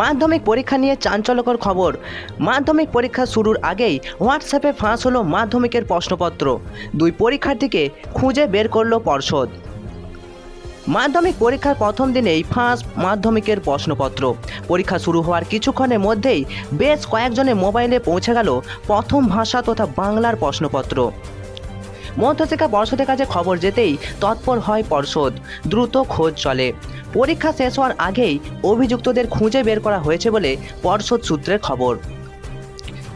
মাধ্যমিক পরীক্ষা নিয়ে চাঞ্চল্যকর খবর। মাধ্যমিক পরীক্ষা শুরুর আগেই হোয়াটসঅ্যাপে ফাঁস হলো মাধ্যমিকের প্রশ্নপত্র। দুই পরীক্ষার্থীকে খুঁজে বের করল পর্ষদ। মাধ্যমিক পরীক্ষার প্রথম দিনেই ফাঁস মাধ্যমিকের প্রশ্নপত্র। পরীক্ষা শুরু হওয়ার কিছুক্ষণের মধ্যেই বেশ কয়েকজনের মোবাইলে পৌঁছে গেল প্রথম ভাষা তথা বাংলার প্রশ্নপত্র। মধ্যশিক্ষা পর্ষদের কাছে খবর যেতেই তৎপর হয় পর্ষদ দ্রুত খোঁজ চলে। পরীক্ষা শেষ হওয়ার আগেই অভিযুক্তদের খুঁজে বের করা হয়েছে বলে পর্ষদ সূত্রের খবর।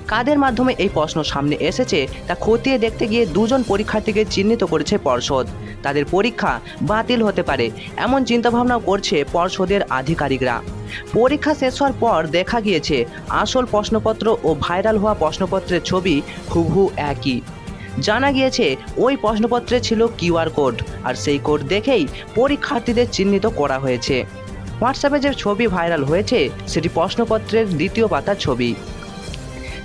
কাদের মাধ্যমে এই প্রশ্ন সামনে এসেছে তা খতিয়ে দেখতে গিয়ে দুজন পরীক্ষার্থীকে চিহ্নিত করেছে পর্ষদ তাদের পরীক্ষা বাতিল হতে পারে, এমন চিন্তাভাবনাও করছে পর্ষদের আধিকারিকরা। পরীক্ষা শেষ হওয়ার পর দেখা গিয়েছে, আসল প্রশ্নপত্র ও ভাইরাল হওয়া প্রশ্নপত্রের ছবি হুবহু একই। জানা গিয়েছে, ওই প্রশ্নপত্রে ছিল কিউআর কোড, আর সেই কোড দেখেই পরীক্ষার্থীদের চিহ্নিত করা হয়েছে। হোয়াটসঅ্যাপে যে ছবি ভাইরাল হয়েছে, সেটি প্রশ্নপত্রের দ্বিতীয় পাতার ছবি।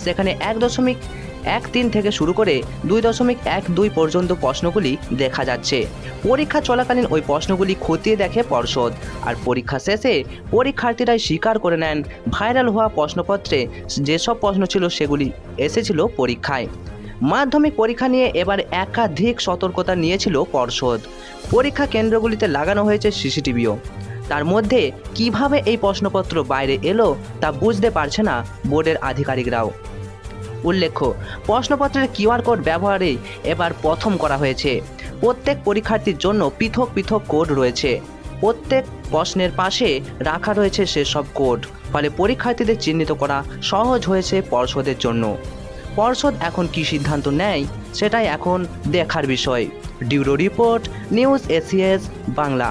সেখানে এক দশমিক এক তিন থেকে শুরু করে দুই দশমিক এক দুই পর্যন্ত প্রশ্নগুলি দেখা যাচ্ছে। পরীক্ষা চলাকালীন ওই প্রশ্নগুলি খতিয়ে দেখে পর্ষদ, আর পরীক্ষা শেষে পরীক্ষার্থীরাই স্বীকার করে নেন, ভাইরাল হওয়া প্রশ্নপত্রে যেসব প্রশ্ন ছিল সেগুলি এসেছিল পরীক্ষায়। মাধ্যমিক পরীক্ষা নিয়ে এবার একাধিক সতর্কতা নিয়েছিল পর্ষদ। পরীক্ষা কেন্দ্রগুলিতে লাগানো হয়েছে সিসিটিভিও। তার মধ্যে কীভাবে এই প্রশ্নপত্র বাইরে এলো তা বুঝতে পারছে না বোর্ডের আধিকারিকরাও। উল্লেখ্য, প্রশ্নপত্রের কিউআর কোড ব্যবহারেই এবার প্রথম করা হয়েছে। প্রত্যেক পরীক্ষার্থীর জন্য পৃথক পৃথক কোড রয়েছে। প্রত্যেক প্রশ্নের পাশে রাখা রয়েছে সেসব কোড। ফলে পরীক্ষার্থীদের চিহ্নিত করা সহজ হয়েছে পর্ষদের জন্য। পর্ষদ এখন কি সিদ্ধান্ত নেয় সেটাই এখন দেখার বিষয়। ডিউরো রিপোর্ট নিউজ এসিএস বাংলা।